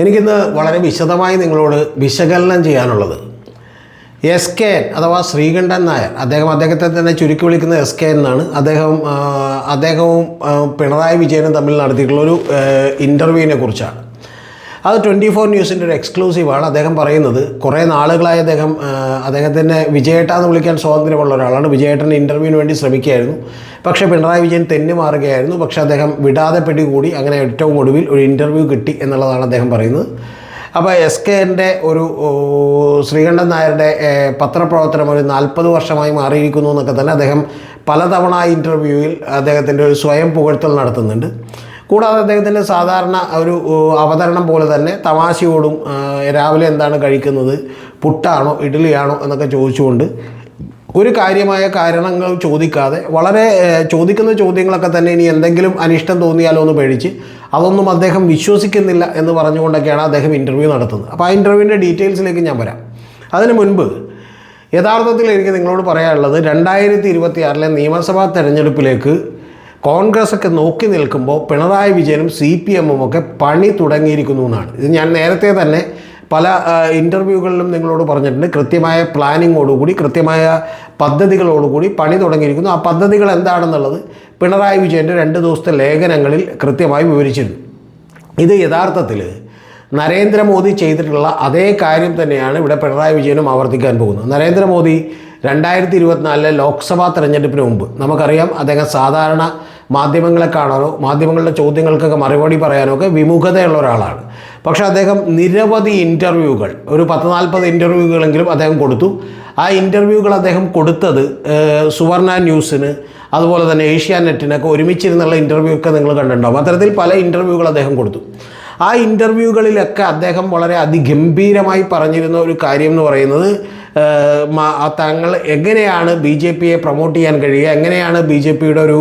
എനിക്കിന്ന് വളരെ വിശദമായി നിങ്ങളോട് വിശകലനം ചെയ്യാനുള്ളത്. എസ് കെ എൻ അഥവാ ശ്രീകണ്ഠൻ നായർ. അദ്ദേഹം അദ്ദേഹത്തെ തന്നെ ചുരുക്കി വിളിക്കുന്ന എസ് കെ എന്നാണ്. അദ്ദേഹം അദ്ദേഹവും പിണറായി വിജയനും തമ്മിൽ നടത്തിയിട്ടുള്ള ഒരു ഇന്റർവ്യൂവിനെ കുറിച്ചാണ്. അത് ട്വന്റി ഫോർ ന്യൂസിന്റെ ഒരു എക്സ്ക്ലൂസീവാണ് അദ്ദേഹം പറയുന്നത് കുറേ നാളുകളായി അദ്ദേഹം അദ്ദേഹത്തിന്റെ വിജയേട്ട എന്ന് വിളിക്കാൻ സ്വാതന്ത്ര്യമുള്ള ഒരാളാണ്. വിജയേട്ടന്റെ ഇന്റർവ്യൂവിന് വേണ്ടി ശ്രമിക്കുകയായിരുന്നു. പക്ഷേ പിണറായി വിജയൻ തെന്നി മാറുകയായിരുന്നു. പക്ഷേ അദ്ദേഹം വിടാതെ പിടികൂടി അങ്ങനെ ഏറ്റവും ഒടുവിൽ ഒരു ഇന്റർവ്യൂ കിട്ടി എന്നുള്ളതാണ് അദ്ദേഹം പറയുന്നത്. അപ്പോൾ എസ് കെ എന്റെ ഒരു ശ്രീകണ്ഠൻ നായരുടെ പത്രപ്രവർത്തനം ഒരു നാൽപ്പത് വർഷമായി മാറിയിരിക്കുന്നു എന്നൊക്കെ തന്നെ അദ്ദേഹം പലതവണ ഇന്റർവ്യൂവിൽ അദ്ദേഹത്തിന്റെ ഒരു സ്വയം പുകഴ്ത്തൽ നടത്തുന്നുണ്ട്. കൂടാതെ അദ്ദേഹത്തിന്റെ സാധാരണ ഒരു അവതരണം പോലെ തന്നെ തമാശയോടും രാവിലെ എന്താണ് കഴിക്കുന്നത് പുട്ടാണോ ഇഡ്ഡലിയാണോ എന്നൊക്കെ ചോദിച്ചുകൊണ്ട് ഒരു കാര്യമായ കാരണങ്ങൾ ചോദിക്കാതെ വളരെ ചോദിക്കുന്ന ചോദ്യങ്ങളൊക്കെ തന്നെ ഇനി എന്തെങ്കിലും അനിഷ്ടം തോന്നിയാലോ എന്ന് പേടിച്ച് അതൊന്നും അദ്ദേഹം വിശ്വസിക്കുന്നില്ല എന്ന് പറഞ്ഞുകൊണ്ടൊക്കെയാണ് അദ്ദേഹം ഇന്റർവ്യൂ നടത്തുന്നത്. അപ്പോൾ ആ ഇന്റർവ്യൂവിന്റെ ഡീറ്റെയിൽസിലേക്ക് ഞാൻ വരാം. അതിന് മുൻപ് യഥാർത്ഥത്തിൽ എനിക്ക് നിങ്ങളോട് പറയാനുള്ളത് രണ്ടായിരത്തി ഇരുപത്തി ആറിലെ നിയമസഭാ തെരഞ്ഞെടുപ്പിലേക്ക് കോൺഗ്രസ് ഒക്കെ നോക്കി നിൽക്കുമ്പോൾ പിണറായി വിജയനും സി പി എമ്മും ഒക്കെ പണി തുടങ്ങിയിരിക്കുന്നു എന്നാണ്. ഇത് ഞാൻ നേരത്തെ തന്നെ പല ഇന്റർവ്യൂകളിലും നിങ്ങളോട് പറഞ്ഞിട്ടുണ്ട്. കൃത്യമായ പ്ലാനിങ്ങോടുകൂടി കൃത്യമായ പദ്ധതികളോടുകൂടി പണി തുടങ്ങിയിരിക്കുന്നു. ആ പദ്ധതികൾ എന്താണെന്നുള്ളത് പിണറായി വിജയന്റെ രണ്ട് ദിവസത്തെ ലേഖനങ്ങളിൽ കൃത്യമായി വിവരിച്ചിരുന്നു. ഇത് യഥാർത്ഥത്തിൽ നരേന്ദ്രമോദി ചെയ്തിട്ടുള്ള അതേ കാര്യം തന്നെയാണ് ഇവിടെ പിണറായി വിജയനും ആവർത്തിക്കാൻ പോകുന്നത്. നരേന്ദ്രമോദി രണ്ടായിരത്തി ഇരുപത്തിനാലിലെ ലോക്സഭാ തെരഞ്ഞെടുപ്പിന് മുമ്പ്. നമുക്കറിയാം അദ്ദേഹം സാധാരണ മാധ്യമങ്ങളെ കാണാനോ മാധ്യമങ്ങളുടെ ചോദ്യങ്ങൾക്കൊക്കെ മറുപടി പറയാനോ ഒക്കെ വിമുഖതയുള്ള ഒരാളാണ്. പക്ഷേ അദ്ദേഹം നിരവധി ഇന്റർവ്യൂകൾ ഒരു പത്ത് നാൽപ്പത് ഇന്റർവ്യൂകളെങ്കിലും അദ്ദേഹം കൊടുത്തു. ആ ഇന്റർവ്യൂകൾ അദ്ദേഹം കൊടുത്തത് സുവർണ ന്യൂസിന് അതുപോലെ തന്നെ ഏഷ്യാനെറ്റിനൊക്കെ ഒരുമിച്ചിരുന്നുള്ള ഇന്റർവ്യൂ ഒക്കെ നിങ്ങൾ കണ്ടിട്ടുണ്ടാവും. അത്തരത്തിൽ പല ഇന്റർവ്യൂകൾ അദ്ദേഹം കൊടുത്തു. ആ ഇന്റർവ്യൂകളിലൊക്കെ അദ്ദേഹം വളരെ അതിഗംഭീരമായി പറഞ്ഞിരുന്ന ഒരു കാര്യം എന്ന് പറയുന്നത് തങ്ങൾ എങ്ങനെയാണ് ബി ജെ പിയെ പ്രൊമോട്ട് ചെയ്യാൻ കഴിയുക? എങ്ങനെയാണ് ബി ജെ പിയുടെ ഒരു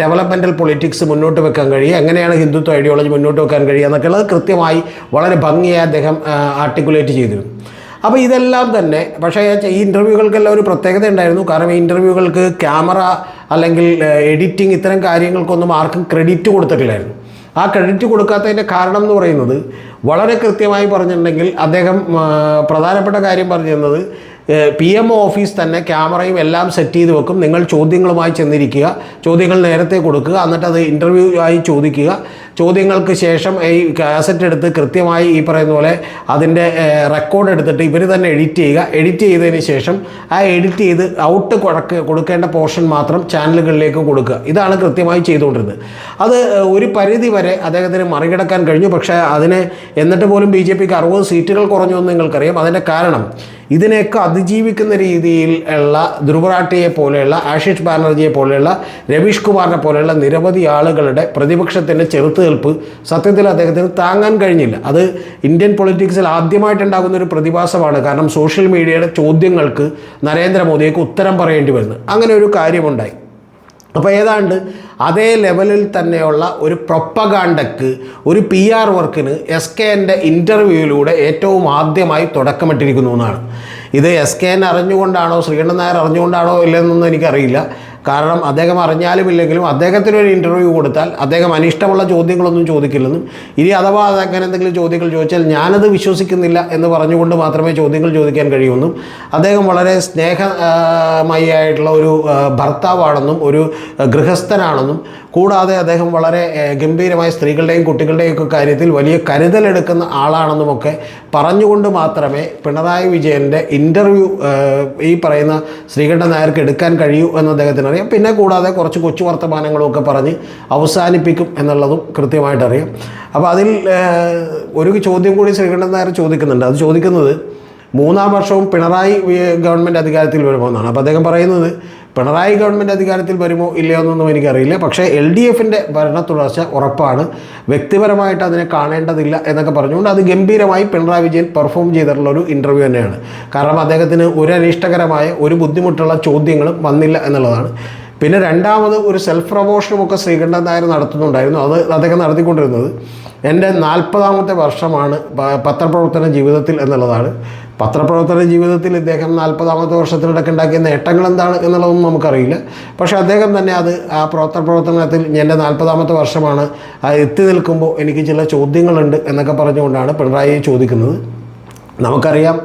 ഡെവലപ്മെന്റൽ പൊളിറ്റിക്സ് മുന്നോട്ട് വെക്കാൻ കഴിയുക? എങ്ങനെയാണ് ഹിന്ദുത്വ ഐഡിയോളജി മുന്നോട്ട് വെക്കാൻ കഴിയുക എന്നൊക്കെയുള്ളത് കൃത്യമായി വളരെ ഭംഗിയായി അദ്ദേഹം ആർട്ടിക്കുലേറ്റ് ചെയ്തിരുന്നു. അപ്പോൾ ഇതെല്ലാം തന്നെ പക്ഷേ ഈ ഇന്റർവ്യൂകൾക്കെല്ലാം ഒരു പ്രത്യേകത ഉണ്ടായിരുന്നു. കാരണം ഈ ഇന്റർവ്യൂകൾക്ക് ക്യാമറ അല്ലെങ്കിൽ എഡിറ്റിംഗ് ഇത്തരം കാര്യങ്ങൾക്കൊന്നും ആർക്കും ക്രെഡിറ്റ് കൊടുത്തിട്ടില്ലായിരുന്നു. ആ ക്രെഡിറ്റ് കൊടുക്കാത്തതിന്റെ കാരണം എന്ന് പറയുന്നത് വളരെ കൃത്യമായി പറഞ്ഞിട്ടുണ്ടെങ്കിൽ അദ്ദേഹം പ്രധാനപ്പെട്ട കാര്യം പറഞ്ഞിരുന്നത് പി എം ഒ ഓഫീസ് തന്നെ ക്യാമറയും എല്ലാം സെറ്റ് ചെയ്ത് വെക്കും. നിങ്ങൾ ചോദ്യങ്ങളുമായി ചെന്നിരിക്കുക. ചോദ്യങ്ങൾ നേരത്തെ കൊടുക്കുക. എന്നിട്ട് അത് ഇന്റർവ്യൂ ആയി ചോദിക്കുക. ചോദ്യങ്ങൾക്ക് ശേഷം ഈ കാസറ്റ് എടുത്ത് കൃത്യമായി ഈ പറയുന്ന പോലെ അതിന്റെ റെക്കോർഡ് എടുത്തിട്ട് ഇവർ തന്നെ എഡിറ്റ് ചെയ്യുക. എഡിറ്റ് ചെയ്തതിന് ശേഷം ആ എഡിറ്റ് ചെയ്ത് ഔട്ട് കൊടുക്ക കൊടുക്കേണ്ട പോർഷൻ മാത്രം ചാനലുകളിലേക്ക് കൊടുക്കുക. ഇതാണ് കൃത്യമായി ചെയ്തുകൊണ്ടിരുന്നത്. അത് ഒരു പരിധി വരെ അദ്ദേഹത്തിന് മറികടക്കാൻ കഴിഞ്ഞു. പക്ഷേ അതിന് എന്നിട്ട് പോലും ബി ജെ പിക്ക് അറുപത് സീറ്റുകൾ കുറഞ്ഞു എന്ന് നിങ്ങൾക്കറിയാം. അതിന്റെ കാരണം ഇതിനെയൊക്കെ അതിജീവിക്കുന്ന രീതിയിൽ ഉള്ള ധ്രുവറാട്ടിയെ പോലെയുള്ള ആഷിഷ് ബാനർജിയെ പോലെയുള്ള രവീഷ് കുമാറിനെ പോലെയുള്ള നിരവധി ആളുകളുടെ പ്രതിപക്ഷത്തിന്റെ ചെറുത്തുനിൽപ്പ് സത്യത്തിൽ അദ്ദേഹത്തിന് താങ്ങാൻ കഴിഞ്ഞില്ല. അത് ഇന്ത്യൻ പൊളിറ്റിക്സിൽ ആദ്യമായിട്ടുണ്ടാകുന്ന ഒരു പ്രതിഭാസമാണ്. കാരണം സോഷ്യൽ മീഡിയയുടെ ചോദ്യങ്ങൾക്ക് നരേന്ദ്രമോദിക്ക് ഉത്തരം പറയേണ്ടി വരുന്നത് അങ്ങനെ ഒരു കാര്യമുണ്ടായി. അപ്പോൾ ഏതാണ്ട് അതേ ലെവലിൽ തന്നെയുള്ള ഒരു പ്രൊപ്പഗാണ്ടക്ക് ഒരു പി ആർ വർക്കിന് എസ് കെ എന്റെ ഇന്റർവ്യൂവിലൂടെ ഏറ്റവും ആദ്യമായി തുടക്കമിട്ടിരിക്കുന്നു എന്നാണ്. ഇത് എസ് കെ എൻ അറിഞ്ഞുകൊണ്ടാണോ ശ്രീകണ്ഠൻ നായർ അറിഞ്ഞുകൊണ്ടാണോ ഇല്ലെന്നൊന്നും എനിക്കറിയില്ല. കാരണം അദ്ദേഹം അറിഞ്ഞാലും ഇല്ലെങ്കിലും അദ്ദേഹത്തിന് ഒരു ഇന്റർവ്യൂ കൊടുത്താൽ അദ്ദേഹം അനിഷ്ടമുള്ള ചോദ്യങ്ങളൊന്നും ചോദിക്കില്ലെന്നും ഇനി അഥവാ അങ്ങനെ എന്തെങ്കിലും ചോദ്യങ്ങൾ ചോദിച്ചാൽ ഞാനത് വിശ്വസിക്കുന്നില്ല എന്ന് പറഞ്ഞുകൊണ്ട് മാത്രമേ ചോദ്യങ്ങൾ ചോദിക്കാൻ കഴിയുമെന്നും അദ്ദേഹം വളരെ സ്നേഹമയായിട്ടുള്ള ഒരു ഭർത്താവാണെന്നും ഒരു ഗൃഹസ്ഥനാണെന്നും കൂടാതെ അദ്ദേഹം വളരെ ഗംഭീരമായ സ്ത്രീകളുടെയും കുട്ടികളുടെയും ഒക്കെ കാര്യത്തിൽ വലിയ കരുതലെടുക്കുന്ന ആളാണെന്നുമൊക്കെ പറഞ്ഞുകൊണ്ട് മാത്രമേ പിണറായി വിജയന്റെ ഇന്റർവ്യൂ ഈ പറയുന്ന ശ്രീകണ്ഠൻ നായർക്ക് എടുക്കാൻ കഴിയൂ എന്ന് അദ്ദേഹത്തിന് അറിയാം പിന്നെ കൂടാതെ കുറച്ച് കൊച്ചു വർത്തമാനങ്ങളൊക്കെ പറഞ്ഞ് അവസാനിപ്പിക്കും എന്നുള്ളതും കൃത്യമായിട്ട് അറിയാം അപ്പോൾ അതിൽ ഒരു ചോദ്യം കൂടി ശ്രീകണ്ഠൻ നായർ ചോദിക്കുന്നുണ്ട്. അത് ചോദിക്കുന്നത് മൂന്നാം വർഷവും പിണറായി ഗവൺമെന്റ് അധികാരത്തിൽ വരുമെന്നാണ്. അപ്പോൾ അദ്ദേഹം പറയുന്നത് പിണറായി ഗവൺമെന്റ് അധികാരത്തിൽ വരുമോ ഇല്ലയോ എന്നൊന്നും എനിക്കറിയില്ല. പക്ഷേ എൽ ഡി എഫിന്റെ ഭരണ തുടർച്ച ഉറപ്പാണ്. വ്യക്തിപരമായിട്ട് അതിനെ കാണേണ്ടതില്ല എന്നൊക്കെ പറഞ്ഞുകൊണ്ട് അത് ഗംഭീരമായി പിണറായി വിജയൻ പെർഫോം ചെയ്തിട്ടുള്ള ഒരു ഇന്റർവ്യൂ തന്നെയാണ്. കാരണം അദ്ദേഹത്തിന് ഒരു അനിഷ്ടകരമായ ഒരു ബുദ്ധിമുട്ടുള്ള ചോദ്യങ്ങളും വന്നില്ല എന്നുള്ളതാണ്. പിന്നെ രണ്ടാമത് ഒരു സെൽഫ് പ്രൊമോഷനുമൊക്കെ ശ്രീകണ്ഠൻ നായർ നടത്തുന്നുണ്ടായിരുന്നു. അത് അദ്ദേഹം നടത്തിക്കൊണ്ടിരുന്നത്. എന്റെ നാൽപ്പതാമത്തെ വർഷമാണ് പത്രപ്രവർത്തന ജീവിതത്തിൽ എന്നുള്ളതാണ്. പത്രപ്രവർത്തന ജീവിതത്തിൽ ഇദ്ദേഹം നാൽപ്പതാമത്തെ വർഷത്തിനിടയ്ക്ക് ഉണ്ടാക്കിയ നേട്ടങ്ങൾ എന്താണ് എന്നുള്ളതൊന്നും നമുക്കറിയില്ല. പക്ഷേ അദ്ദേഹം തന്നെ അത് ആ പത്രപ്രവർത്തനത്തിൽ എന്റെ നാൽപ്പതാമത്തെ വർഷമാണ് എത്തി നിൽക്കുമ്പോൾ എനിക്ക് ചില ചോദ്യങ്ങളുണ്ട് എന്നൊക്കെ പറഞ്ഞുകൊണ്ടാണ് പിണറായി ചോദിക്കുന്നത്. നമുക്കറിയാം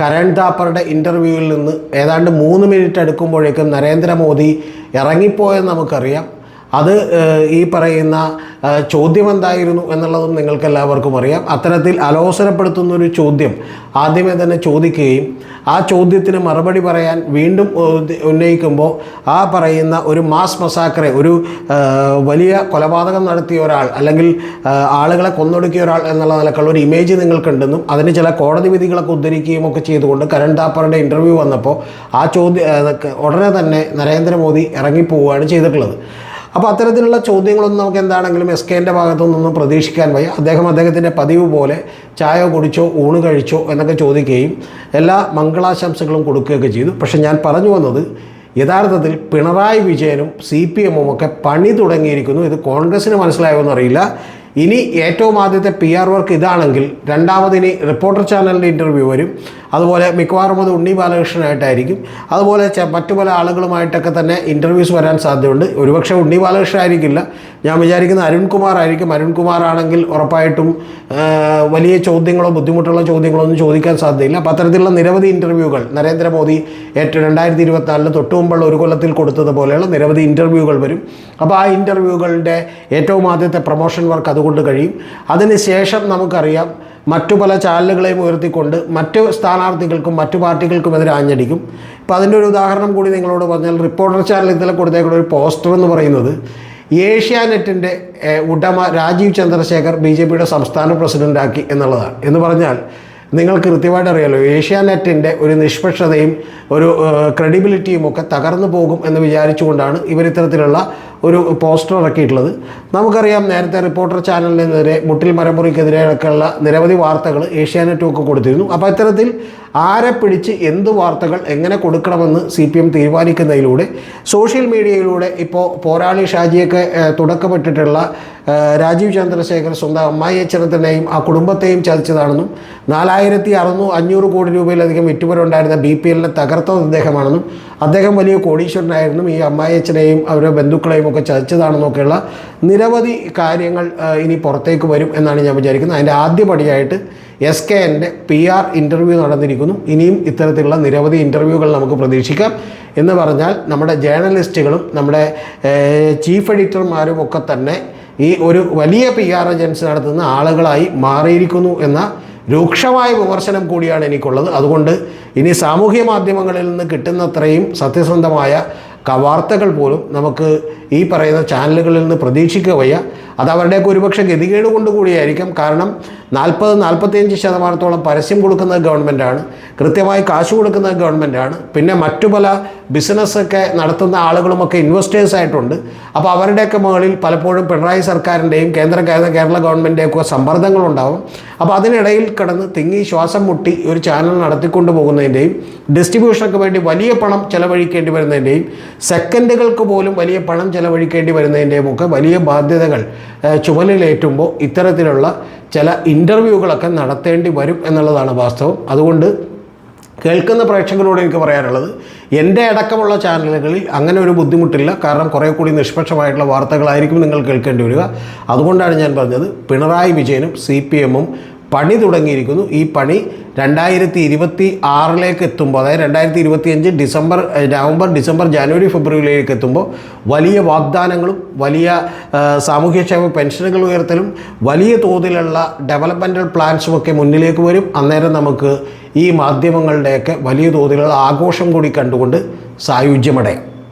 കരൺ താപ്പറുടെ ഇന്റർവ്യൂവിൽ നിന്ന് ഏതാണ്ട് മൂന്ന് മിനിറ്റ് എടുക്കുമ്പോഴേക്കും നരേന്ദ്രമോദി ഇറങ്ങിപ്പോയെന്ന് നമുക്കറിയാം. അത് ഈ പറയുന്ന ചോദ്യം എന്തായിരുന്നു എന്നുള്ളതും നിങ്ങൾക്ക് എല്ലാവർക്കും അറിയാം. അത്തരത്തിൽ അലോസരപ്പെടുത്തുന്ന ഒരു ചോദ്യം ആദ്യമേ തന്നെ ചോദിക്കുകയും ആ ചോദ്യത്തിന് മറുപടി പറയാൻ വീണ്ടും ഉന്നയിക്കുമ്പോൾ ആ പറയുന്ന ഒരു മാസ് മസാക്കറെ ഒരു വലിയ കൊലപാതകം നടത്തിയ ഒരാൾ അല്ലെങ്കിൽ ആളുകളെ കൊന്നൊടുക്കിയ ഒരാൾ എന്നുള്ള നിലക്കുള്ള ഒരു ഇമേജ് നിങ്ങൾക്കുണ്ടെന്നും അതിന് ചില കോടതി വിധികളൊക്കെ ഉദ്ധരിക്കുകയും ഒക്കെ ചെയ്തുകൊണ്ട് കരൺ താപ്പറിന്റെ ഇന്റർവ്യൂ വന്നപ്പോൾ ആ ചോദ്യം ഉടനെ തന്നെ നരേന്ദ്രമോദി ഇറങ്ങിപ്പോവുകയാണ് ചെയ്തിട്ടുള്ളത്. അപ്പോൾ അത്തരത്തിലുള്ള ചോദ്യങ്ങളൊന്നും നമുക്ക് എന്താണെങ്കിലും എസ് കെന്റെ ഭാഗത്തു നിന്നൊന്നും പ്രതീക്ഷിക്കാൻ വയ്യ. അദ്ദേഹം അദ്ദേഹത്തിന്റെ പതിവ് പോലെ ചായ കുടിച്ചോ ഊണ് കഴിച്ചോ എന്നൊക്കെ ചോദിക്കുകയും എല്ലാ മംഗളാശംസകളും കൊടുക്കുകയൊക്കെ ചെയ്തു. പക്ഷേ ഞാൻ പറഞ്ഞു വന്നത് യഥാർത്ഥത്തിൽ പിണറായി വിജയനും സി പി എമ്മും ഒക്കെ പണി തുടങ്ങിയിരിക്കുന്നു. ഇത് കോൺഗ്രസ്സിന് മനസ്സിലായോ എന്നറിയില്ല. ഇനി ഏറ്റവും ആദ്യത്തെ പി ആർ വർക്ക് ഇതാണെങ്കിൽ രണ്ടാമതിനി റിപ്പോർട്ടർ ചാനലിന്റെ ഇന്റർവ്യൂ വരും. അതുപോലെ മിക്കവാറും അത് ഉണ്ണി ബാലകൃഷ്ണനായിട്ടായിരിക്കും. അതുപോലെ മറ്റു പല ആളുകളുമായിട്ടൊക്കെ തന്നെ ഇന്റർവ്യൂസ് വരാൻ സാധ്യതയുണ്ട്. ഒരുപക്ഷെ ഉണ്ണി ബാലകൃഷ്ണൻ ആയിരിക്കില്ല ഞാൻ വിചാരിക്കുന്ന അരുൺകുമാർ ആയിരിക്കും. അരുൺകുമാർ ആണെങ്കിൽ ഉറപ്പായിട്ടും വലിയ ചോദ്യങ്ങളോ ബുദ്ധിമുട്ടുള്ള ചോദ്യങ്ങളോ ഒന്നും ചോദിക്കാൻ സാധ്യതയില്ല. അത്തരത്തിലുള്ള നിരവധി ഇന്റർവ്യൂകൾ നരേന്ദ്രമോദി ഏറ്റവും രണ്ടായിരത്തി ഇരുപത്തിനാലിന് തൊട്ടു മുമ്പുള്ള ഒരു കൊല്ലത്തിൽ കൊടുത്തതുപോലെയുള്ള നിരവധി ഇന്റർവ്യൂകൾ വരും. അപ്പോൾ ആ ഇന്റർവ്യൂകളുടെ ഏറ്റവും ആദ്യത്തെ പ്രൊമോഷൻ വർക്ക് അതുകൊണ്ട് കഴിയും. അതിനുശേഷം നമുക്കറിയാം മറ്റു പല ചാനലുകളെയും ഉയർത്തിക്കൊണ്ട് മറ്റ് സ്ഥാനാർത്ഥികൾക്കും മറ്റു പാർട്ടികൾക്കും പാർട്ടികൾക്കുമെതിരെ ആഞ്ഞടിക്കും. ഇപ്പോൾ അതിന്റെ ഒരു ഉദാഹരണം കൂടി നിങ്ങളോട് പറഞ്ഞാൽ റിപ്പോർട്ടർ ചാനൽ ഇന്നലെ കൊടുത്തേക്കുന്ന ഒരു പോസ്റ്റർ എന്ന് പറയുന്നത് ഏഷ്യാനെറ്റിന്റെ ഉടമ രാജീവ് ചന്ദ്രശേഖർ ബി ജെ പിയുടെ സംസ്ഥാന പ്രസിഡന്റാക്കി എന്നുള്ളതാണ്. എന്ന് പറഞ്ഞാൽ നിങ്ങൾ കൃത്യമായിട്ട് അറിയാലോ ഏഷ്യാനെറ്റിന്റെ ഒരു നിഷ്പക്ഷതയും ഒരു ക്രെഡിബിലിറ്റിയും ഒക്കെ തകർന്നു പോകും എന്ന് വിചാരിച്ചുകൊണ്ടാണ് ഇവർ ഇത്തരത്തിലുള്ള ഒരു പോസ്റ്റർ ഇറക്കിയിട്ടുള്ളത്. നമുക്കറിയാം നേരത്തെ റിപ്പോർട്ടർ ചാനലിനെതിരെ മുട്ടിൽ മരമുറിക്കെതിരെയൊക്കെയുള്ള നിരവധി വാർത്തകൾ ഏഷ്യാനെറ്റ് ഒക്കെ കൊടുത്തിരുന്നു. അപ്പോൾ അത്തരത്തിൽ ആരെ പിടിച്ച് എന്ത് വാർത്തകൾ എങ്ങനെ കൊടുക്കണമെന്ന് സി പി എം തീരുമാനിക്കുന്നതിലൂടെ സോഷ്യൽ മീഡിയയിലൂടെ ഇപ്പോൾ പോരാളി ഷാജിയൊക്കെ തുടക്കമിട്ടിട്ടുള്ള രാജീവ് ചന്ദ്രശേഖർ സ്വന്തം അമ്മായിയച്ചനത്തിനെയും ആ കുടുംബത്തെയും ചതിച്ചതാണെന്നും നാലായിരത്തി അറുന്നൂ അഞ്ഞൂറ് കോടി രൂപയിലധികം വിറ്റുവരുണ്ടായിരുന്ന ബി പി എല്ലിനെ തകർത്തത് അദ്ദേഹമാണെന്നും അദ്ദേഹം വലിയ കോടീശ്വരനായിരുന്നു ഈ അമ്മായിയച്ചനെയും അവരുടെ ബന്ധുക്കളെയും ഒക്കെ ചതിച്ചതാണെന്നൊക്കെയുള്ള നിരവധി കാര്യങ്ങൾ ഇനി പുറത്തേക്ക് വരും എന്നാണ് ഞാൻ വിചാരിക്കുന്നത്. അതിന്റെ ആദ്യപടിയായിട്ട് എസ് കെ എന്റെ പി ആർ ഇന്റർവ്യൂ നടന്നിരിക്കുന്നു. ഇനിയും ഇത്തരത്തിലുള്ള നിരവധി ഇന്റർവ്യൂകൾ നമുക്ക് പ്രതീക്ഷിക്കാം. എന്ന് പറഞ്ഞാൽ നമ്മുടെ ജേർണലിസ്റ്റുകളും നമ്മുടെ ചീഫ് എഡിറ്റർമാരും ഒക്കെ തന്നെ ഈ ഒരു വലിയ പി ആർ ഏജൻസി നടത്തുന്ന ആളുകളായി മാറിയിരിക്കുന്നു എന്ന രൂക്ഷമായ വിമർശനം കൂടിയാണ് എനിക്കുള്ളത്. അതുകൊണ്ട് ഇനി സാമൂഹ്യ മാധ്യമങ്ങളിൽ നിന്ന് കിട്ടുന്നത്രയും സത്യസന്ധമായ വാർത്തകൾ പോലും നമുക്ക് ഈ പറയുന്ന ചാനലുകളിൽ നിന്ന് പ്രതീക്ഷിക്കുക വയ്യ. അത് അവരുടെയൊക്കെ ഒരുപക്ഷെ ഗതികേട് കൊണ്ടുകൂടിയായിരിക്കും കാരണം നാൽപ്പത് നാൽപ്പത്തിയഞ്ച് ശതമാനത്തോളം പരസ്യം കൊടുക്കുന്നത് ഗവൺമെന്റാണ് കൃത്യമായി കാശ് കൊടുക്കുന്നത് ഗവൺമെന്റാണ് പിന്നെ മറ്റു പല ബിസിനസ്സൊക്കെ നടത്തുന്ന ആളുകളുമൊക്കെ ഇൻവെസ്റ്റേഴ്സ് ആയിട്ടുണ്ട് അപ്പോൾ അവരുടെയൊക്കെ മുകളിൽ പലപ്പോഴും പിണറായി സർക്കാരിന്റെയും കേന്ദ്ര കേരള ഗവൺമെന്റിന്റെയൊക്കെ സമ്മർദ്ദങ്ങളുണ്ടാവും അപ്പോൾ അതിനിടയിൽ കിടന്ന് തിങ്ങി ശ്വാസം മുട്ടി ഒരു ചാനൽ നടത്തിക്കൊണ്ട് പോകുന്നതിന്റെയും ഡിസ്ട്രിബ്യൂഷനൊക്കെ വേണ്ടി വലിയ പണം ചെലവഴിക്കേണ്ടി വരുന്നതിന്റെയും സെക്കൻഡുകൾക്ക് പോലും വലിയ പണം ചെലവഴിക്കേണ്ടി വരുന്നതിന്റെയും ഒക്കെ വലിയ ബാധ്യതകൾ ചുമലിലേറ്റുമ്പോൾ ഇത്തരത്തിലുള്ള ചില ഇന്റർവ്യൂകളൊക്കെ നടത്തേണ്ടി വരും എന്നുള്ളതാണ് വാസ്തവം. അതുകൊണ്ട് കേൾക്കുന്ന പ്രേക്ഷകരോട് എനിക്ക് പറയാനുള്ളത് എന്റെ അടക്കമുള്ള ചാനലുകളിൽ അങ്ങനെ ഒരു ബുദ്ധിമുട്ടില്ല. കാരണം കുറേ കൂടി നിഷ്പക്ഷമായിട്ടുള്ള വാർത്തകളായിരിക്കും നിങ്ങൾ കേൾക്കേണ്ടി വരിക. അതുകൊണ്ടാണ് ഞാൻ പറഞ്ഞത് പിണറായി വിജയനും സി പി എമ്മും പണി തുടങ്ങിയിരിക്കുന്നു. ഈ പണി രണ്ടായിരത്തി ഇരുപത്തി ആറിലേക്ക് എത്തുമ്പോൾ അതായത് രണ്ടായിരത്തി ഇരുപത്തി അഞ്ച് ഡിസംബർ നവംബർ ഡിസംബർ ജാനുവരി ഫെബ്രുവരിയിലേക്ക് എത്തുമ്പോൾ വലിയ വാഗ്ദാനങ്ങളും വലിയ സാമൂഹ്യക്ഷേമ പെൻഷനുകൾ ഉയർത്തലും വലിയ തോതിലുള്ള ഡെവലപ്മെന്റൽ പ്ലാൻസും ഒക്കെ മുന്നിലേക്ക് വരും. അന്നേരം നമുക്ക് ഈ മാധ്യമങ്ങളുടെയൊക്കെ വലിയ തോതിലുള്ള ആഘോഷം കൂടി കണ്ടുകൊണ്ട് സായുജ്യമടയാം.